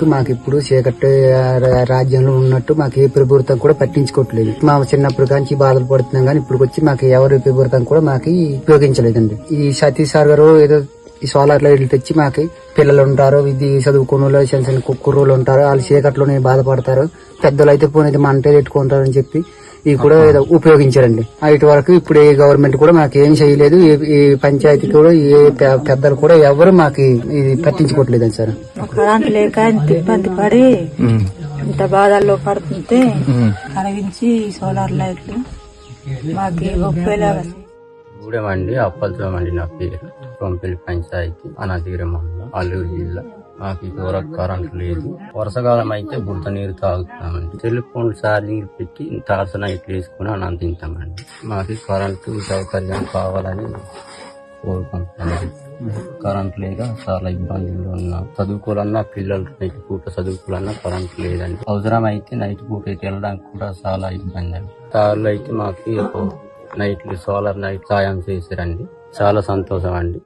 ఉన్నట్టు మాకు ఇప్పుడు చీకటి రాజ్యంలో ఉన్నట్టు మాకు ఏ ప్రభుత్వం కూడా పట్టించుకోవట్లేదు. మా చిన్నప్పుడు కానీ బాధలు పడుతున్నాం కానీ ఇప్పుడు వచ్చి మాకు ఎవరి ప్రభుత్వం కూడా మాకు ఉపయోగించలేదండి. ఈ సతీష్ సార్ గారు ఏదో ఈ సోలార్ లైట్లు తెచ్చి మాకు పిల్లలు ఉంటారు ఇది చదువుకున్న వాళ్ళు చిన్న చిన్న కుర్రోళ్ళు ఉంటారు వాళ్ళు చీకట్లోనే బాధపడతారు. పెద్దలు అయితే పోనీ మంటే పెట్టుకుంటారని చెప్పి ఇవి కూడా ఏదో ఉపయోగించారండి. ఇటు వరకు ఇప్పుడు ఏ గవర్నమెంట్ కూడా మాకు ఏం చేయలేదు ఏ పంచాయతీ కూడా ఏ పెద్దలు కూడా ఎవరు మాకు ఇది పట్టించుకోవట్లేదండి సార్. కరెంట్ లేక ఇంత ఇబ్బంది పడి ఇంత బాధల్లో పడుతుంటే కరిగించి ఈ సోలార్ లైట్లు మాకు ఉపయోగ గూడెమండి అప్పలతోమండి నా పేరు. పంపిలి పంచాయతీ అనాథగిరి మండలం అల్లూరు జిల్లా. మాకు ఇదివరకు కరెంట్ లేదు. వర్షాకాలం అయితే బుడత నీరు తాగుతామండి టెలిఫోన్ ఛార్జింగ్ పెట్టి టార్చ్ నైట్ వేసుకుని అనంతింటామండి మాకు కరెంటు సౌకర్యం కావాలని కోరుకుంటున్నామండి. కరెంట్ లేక చాలా ఇబ్బందులు ఉన్నాం చదువుకోవాలన్నా పిల్లలు నైట్ పూట చదువుకోవాలన్నా కరెంట్ లేదండి. అవసరం అయితే నైట్ పూట అయితే వెళ్ళడానికి కూడా చాలా ఇబ్బంది అండి. సార్లు అయితే మాకు ఒక సోలార్ నైట్ సాయం చేశారండి. చాలా సంతోషం అండి.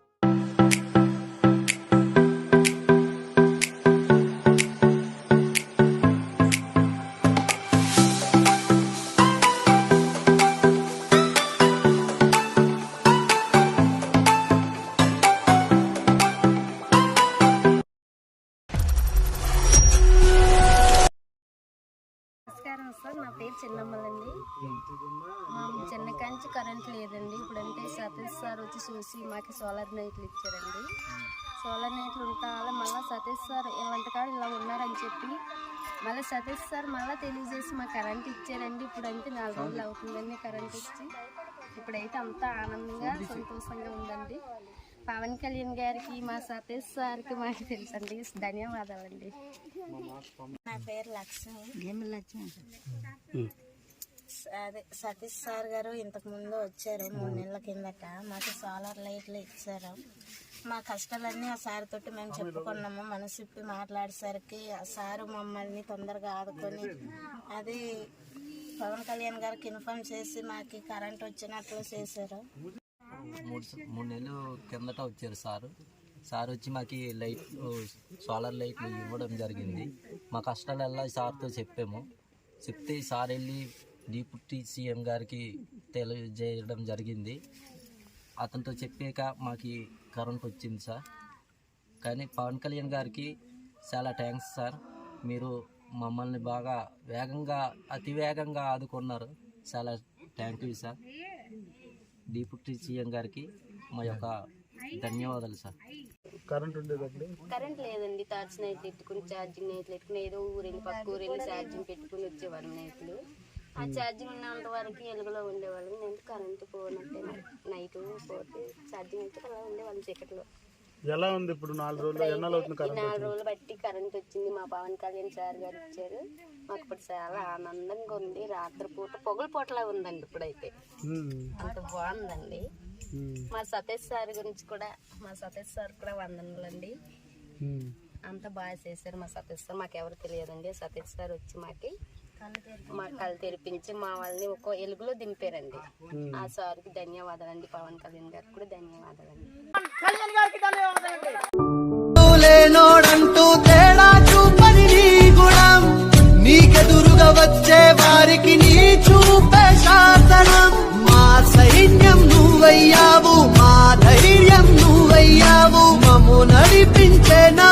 పేరు చిన్నమ్మలండి. మా చిన్న కంచి కరెంట్ లేదండి. ఇప్పుడంటే సతీష్ సార్ వచ్చి చూసి మాకు సోలార్ నైట్లు ఇచ్చారండి. సోలార్ నైట్లు ఉంటాల మళ్ళీ సతీష్ సార్ ఇలాంటి కాదు ఇలా ఉన్నారని చెప్పి మళ్ళీ సతీష్ సార్ మళ్ళీ తెలియజేసి మా కరెంట్ ఇచ్చారండి. ఇప్పుడంటే నాలుగు రోజులు అవుతుందండి కరెంట్ ఇచ్చి. ఇప్పుడైతే అంతా ఆనందంగా సంతోషంగా ఉందండి. పవన్ కళ్యాణ్ గారికి మా సతీష్ సార్కి మాకు తెలుసండి. ధన్యవాదాలండి. నా పేరు లక్ష్మి. అదే సతీష్ సార్ గారు ఇంతకు ముందు వచ్చారు మూడు నెలల కిందట. మాకు సోలార్ లైట్లు ఇచ్చారు. మా కష్టాలన్నీ ఆ సార్ తోటి మేము చెప్పుకున్నాము. మనసు ఇప్పి మాట్లాడేసరికి ఆ సారు మమ్మల్ని తొందరగా ఆదుకొని అది పవన్ కళ్యాణ్ గారికి ఇన్ఫార్మ్ చేసి మాకు కరెంట్ వచ్చినట్లు చేశారు. మూడు మూడు నెలలు కిందట వచ్చారు సారు. సార్ వచ్చి మాకు లైట్ సోలార్ లైట్లు ఇవ్వడం జరిగింది. మా కష్టాలల్లా సార్తో చెప్పాము. చెప్తే సార్ వెళ్ళి డిప్యూటీ సీఎం గారికి తెలియజేయడం జరిగింది. అతనితో చెప్పాక మాకు కరెంట్ వచ్చింది సార్. కానీ పవన్ కళ్యాణ్ గారికి చాలా థ్యాంక్స్ సార్. మీరు మమ్మల్ని బాగా వేగంగా అతి వేగంగా ఆదుకున్నారు. చాలా thank you sir. Deputy CM గారికి మా యొక్క ధన్యవాదాలు సార్. కరెంట్ లేదండి. టార్చ్ నైట్ పెట్టుకుని ఛార్జింగ్ నైట్ పెట్టుకుని ఏదో ఊరెళ్ళి పక్క ఊరెళ్ళి ఛార్జింగ్ పెట్టుకుని వచ్చేవాళ్ళం నైట్లు. ఆ ఛార్జింగ్ ఉన్నంత వరకు వెలుగులో ఉండేవాళ్ళం. నేను కరెంట్ పోనట్టే నైట్ పోతే ఛార్జింగ్ అయితే అలా ఉండేవాళ్ళం చీకట్లో. ఎలా ఉంది ఇప్పుడు నాలుగు రోజులు? ఎన్నాళ్ళు అవుతుంది ఈ నాలుగు రోజులు బట్టి కరెంట్ వచ్చింది. మా పవన్ కళ్యాణ్ సార్ గారు ఇచ్చారు మాకు ఇప్పుడు చాలా ఆనందంగా ఉంది. రాత్రిపూట పొగల పూటలా ఉందండి ఇప్పుడైతే. ఉమ్, అంత బాగుందండి. ఉమ్, మా సతీష్ సార్ గురించి కూడా మా సతీష్ సార్ కూడా వందనలండి. ఉమ్. అంతా బాగా చేశారు మా సతీష్ సార్. మాకు ఎవరు తెలియదండి. సతీష్ సార్ వచ్చి మాకి మా కళ్ళు తెరిపించి మా వాళ్ళని ఒక ఎలుగులో దింపారండి. ఆ సార్కి ధన్యవాదాలండి. పవన్ కళ్యాణ్ గారికి కూడా ధన్యవాదాలండి. లేనోడంటూ తేడా చూపని నీ గుణం. నీకెదురుగా వచ్చే వారికి నీ చూపే శాసనం. మా సైన్యం నువ్వయ్యావు మా ధైర్యం నువ్వయ్యావు. మమ్ము నడిపించే నా